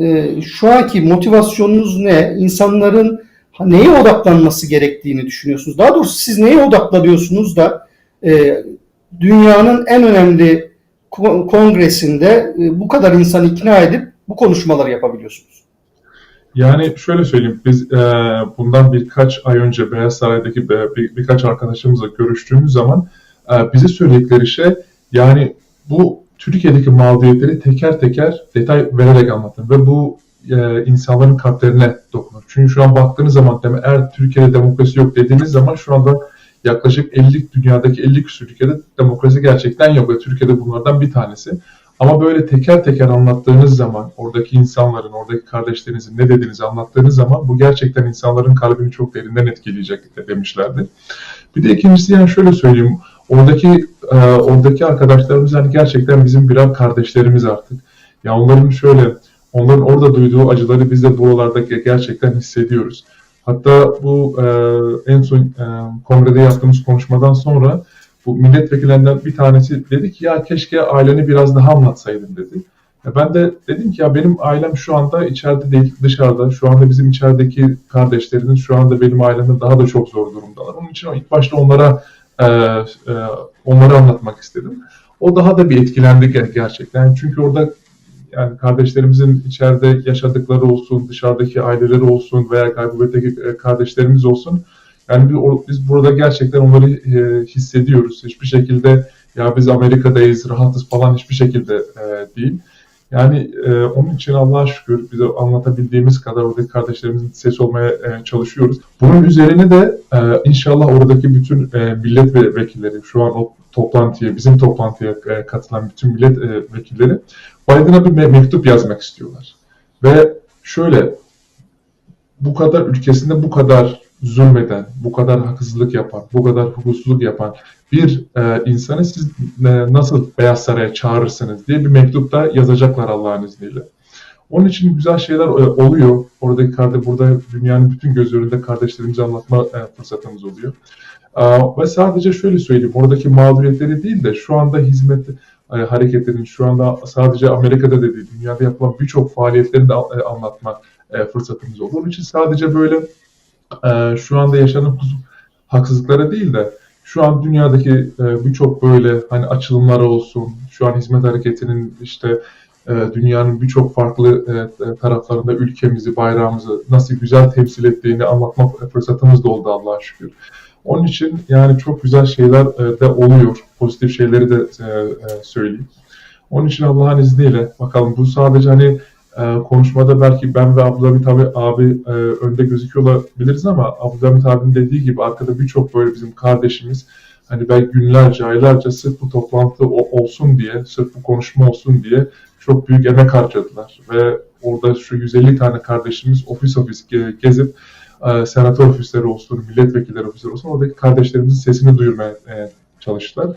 e, şu anki motivasyonunuz ne? İnsanların neye odaklanması gerektiğini düşünüyorsunuz? Daha doğrusu siz neye odaklanıyorsunuz da e, dünyanın en önemli ko- kongresinde e, bu kadar insan ikna edip bu konuşmaları yapabiliyorsunuz? Yani şöyle söyleyeyim, biz e, bundan birkaç ay önce Beyaz Saray'daki bir, bir- birkaç arkadaşımızla görüştüğümüz zaman e, bize söyledikleri şey yani bu Türkiye'deki mağduriyetleri teker teker detay vererek anlatın ve bu e, insanların kalplerine dokunur. Çünkü şu an baktığınız zaman deme- eğer Türkiye'de demokrasi yok dediğiniz zaman şu anda yaklaşık 50 dünyadaki 50 küsur ülkede demokrasi gerçekten yok ve Türkiye'de bunlardan bir tanesi. Ama böyle teker teker anlattığınız zaman, oradaki insanların, oradaki kardeşlerinizin ne dediğinizi anlattığınız zaman bu gerçekten insanların kalbini çok derinden etkileyecek de demişlerdi. Bir de ikincisi yani şöyle söyleyeyim, oradaki e, oradaki arkadaşlarımız yani gerçekten bizim birer kardeşlerimiz artık. Ya onların şöyle, onların orada duyduğu acıları biz de buralarda ge- gerçekten hissediyoruz. Hatta bu e, en son e, kongrede yaptığımız konuşmadan sonra bu milletvekillerinden bir tanesi dedi ki ya keşke aileni biraz daha anlatsaydın dedi. Ya ben de dedim ki ya benim ailem şu anda içeride değil dışarıda. Şu anda bizim içerideki kardeşlerimiz şu anda benim ailemden daha da çok zor durumdalar. Onun için ilk başta onlara e, e, onları anlatmak istedim. O daha da bir etkilendi ge- gerçekten. Çünkü orada yani kardeşlerimizin içeride yaşadıkları olsun, dışarıdaki aileleri olsun veya gayribetteki e, kardeşlerimiz olsun. Yani biz, biz burada gerçekten onları e, hissediyoruz. Hiçbir şekilde ya biz Amerika'dayız, rahatız falan hiçbir şekilde e, değil. Yani e, onun için Allah'a şükür bize anlatabildiğimiz kadar oradaki kardeşlerimizin ses olmaya e, çalışıyoruz. Bunun üzerine de e, inşallah oradaki bütün e, milletvekilleri, şu an o toplantıya, bizim toplantıya e, katılan bütün milletvekilleri Biden'a bir me- mektup yazmak istiyorlar. Ve şöyle, bu kadar ülkesinde bu kadar zulmeden, bu kadar haksızlık yapan, bu kadar hukuksuzluk yapan bir e, insanı siz e, nasıl Beyaz Saray'a çağırırsınız diye bir mektupta yazacaklar Allah'ın izniyle. Onun için güzel şeyler e, oluyor. Oradaki kardeş, burada dünyanın bütün göz önünde kardeşlerimizi anlatma e, fırsatımız oluyor. Aa, ve sadece şöyle söyleyeyim, oradaki mağduriyetleri değil de şu anda hizmet e, hareketlerin, şu anda sadece Amerika'da da dünyada yapılan birçok faaliyetleri de e, anlatma e, fırsatımız oldu. Onun için sadece böyle e, şu anda yaşanan haksızlıklara değil de şu an dünyadaki e, birçok böyle hani açılımlar olsun, şu an hizmet hareketinin işte e, dünyanın birçok farklı taraflarında ülkemizi, bayrağımızı nasıl güzel temsil ettiğini anlatma fırsatımız da oldu Allah'a şükür. Onun için yani çok güzel şeyler de oluyor. Pozitif şeyleri de söyleyeyim. Onun için Allah'ın izniyle bakalım bu sadece hani e, konuşmada belki ben ve Abdülhamit abi, abi e, önde gözüküyor olabiliriz ama Abdülhamit abinin dediği gibi arkada birçok böyle bizim kardeşimiz hani belki günlerce, aylarca sırf bu toplantı o- olsun diye, sırf bu konuşma olsun diye çok büyük emek harcadılar. Ve orada şu 150 tane kardeşimiz ofis ofis ge- gezip e, senatör ofisleri olsun, milletvekilleri ofisleri olsun oradaki kardeşlerimizin sesini duyurmaya e, çalıştılar.